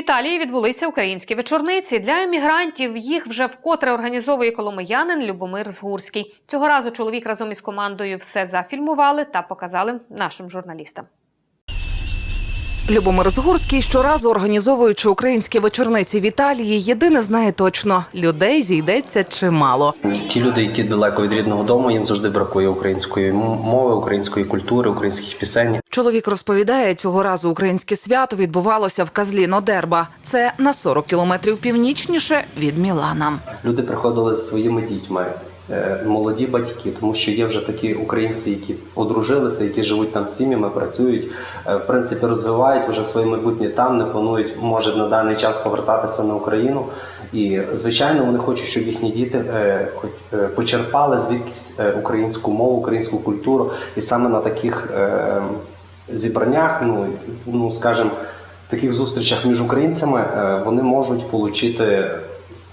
Італії відбулися українські вечорниці для емігрантів. Їх вже вкотре організовує коломиянин Любомир Згурський. Цього разу чоловік разом із командою все зафільмували та показали нашим журналістам. Любомир Згурський щоразу організовуючи українські вечорниці в Італії, єдине знає точно людей зійдеться чимало. Ті люди, які далеко від рідного дому, їм завжди бракує української мови, української культури, українських пісень. Чоловік розповідає, цього разу українське свято відбувалося в Казліно Дерба. Це на 40 кілометрів північніше від Мілана. Люди приходили з своїми дітьми, молоді батьки, тому що є вже такі українці, які одружилися, які живуть там сім'ями, працюють, е, в принципі, розвивають вже своє майбутнє там, не планують, може на даний час повертатися на Україну. І звичайно, вони хочуть, щоб їхні діти е, хоч е, почерпали звідкись е, українську мову, українську культуру, і саме на таких е, зібраннях, ну ну скажімо, таких зустрічах між українцями е, вони можуть отримати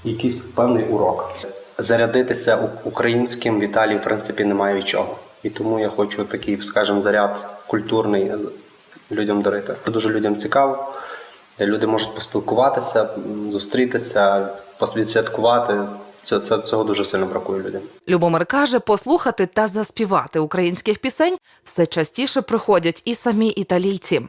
якийсь певний урок. Зарядитися українським в Італії, в принципі, немає від чого. І тому я хочу такий, скажімо, заряд культурний людям дарити. Це дуже людям цікаво. Люди можуть поспілкуватися, зустрітися, послідсвяткувати. Це, це, цього дуже сильно бракує людям. Любомир каже, послухати та заспівати українських пісень все частіше приходять і самі італійці.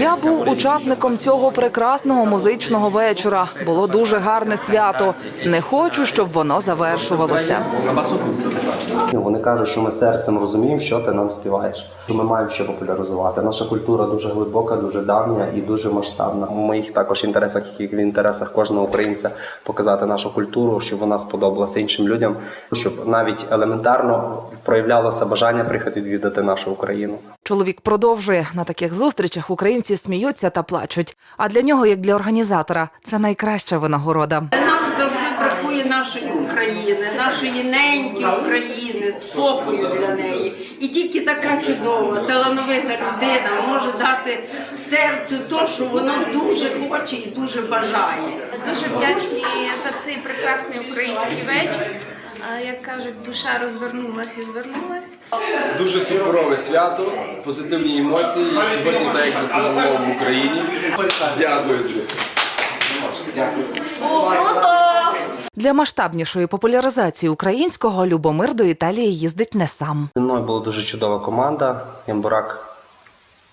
Я був учасником цього прекрасного музичного вечора. Було дуже гарне свято. Не хочу, щоб воно завершувалося. Ну, Вони кажуть, що ми серцем розуміємо, що ти нам співаєш. Що ми маємо що популяризувати. Наша культура дуже глибока, дуже давня і дуже масштабна. У моїх також інтересах, як і в інтересах кожного українця, показати нашу культуру, щоб вона сподобалася іншим людям, щоб навіть елементарно проявлялося бажання приїхати відвідати нашу Україну. Чоловік продовжує на таких зустрічах. Українці сміються та плачуть. А для нього, як для організатора, це найкраща винагорода. Нам завжди бракує нашої України, нашої неньки України, спокою для неї. І тільки така чудова, талановита людина може дати серцю то, що воно дуже хоче і дуже бажає. Дуже вдячні за цей прекрасний український вечір. Як кажуть, душа розвернулась і звернулась. Дуже суперове свято, позитивні емоції. Сьогодні так як в Україні. Дякую, друзі. Для масштабнішої популяризації українського Любомир до Італії їздить не сам. Зі мною була дуже чудова команда. Ямбурак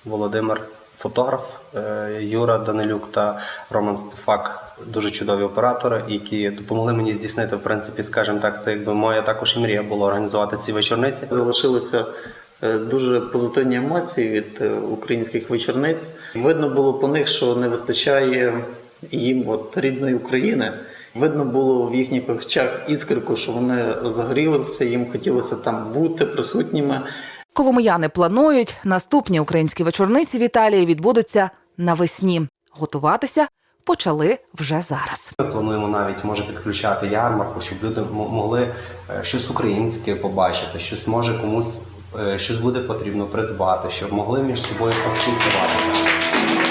Володимир, фотограф, е, Юра Данилюк та Роман Стефак. Дуже чудові оператори, які допомогли мені здійснити, в принципі, скажімо так, це якби моя також і мрія була організувати ці вечорниці. Залишилися е, дуже позитивні емоції від е, українських вечорниць. Видно було по них, що не вистачає їм от рідної України. Видно було в їхніх очах іскорку, що вони загорілися, їм хотілося там бути присутніми. Коломияни планують, наступні українські вечорниці в Італії відбудуться навесні. Готуватися почали вже зараз. Ми плануємо навіть може підключати ярмарку, щоб люди могли е, щось українське побачити, щось може комусь е, щось буде потрібно придбати, щоб могли між собою поспілкуватися.